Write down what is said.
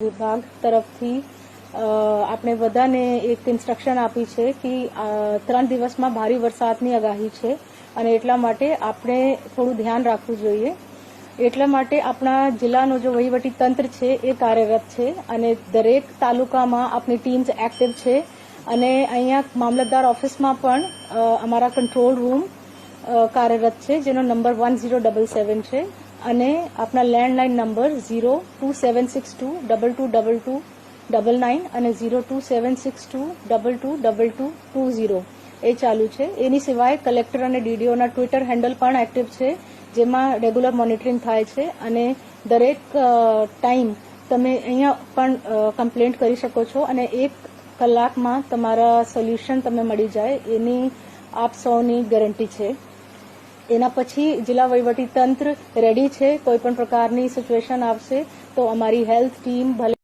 વિભાગ તરફથી આપણે બધાને એક ઇન્સ્ટ્રક્શન આપી છે કે ત્રણ દિવસમાં ભારે વરસાદની આગાહી છે અને એટલા માટે આપણે થોડું ધ્યાન રાખવું જોઈએ. એટલા માટે આપણા જિલ્લાનો જો વહીવટી તંત્ર છે એ કાર્યરત છે અને દરેક તાલુકામાં આપણી ટીમ્સ એક્ટિવ છે અને અહીંયા મામલતદાર ઓફિસમાં પણ અમારા કંટ્રોલ રૂમ કાર્યરત છે, જેનો number one zero double seven છે. અને આપણા landline number zero two seven six two double two double two double nine અને zero two seven six two double two double two two zero એ ચાલુ છે. એની સિવાય કલેક્ટર અને ડીડીઓના ટ્વિટર હેન્ડલ પણ એક્ટિવ છે, જેમાં રેગ્યુલર મોનિટરિંગ થાય છે અને દરેક ટાઈમ તમે અહીંયા પણ કમ્પ્લેન્ટ કરી શકો છો અને એક કલાકમાં તમારા સોલ્યુશન તમને મળી જાય એની આપ સૌની ગેરંટી છે. એના પછી જિલ્લા વહીવટી તંત્ર રેડી છે. કોઈ પણ પ્રકારની સિચ્યુએશન આવશે તો અમારી હેલ્થ ટીમ ભલે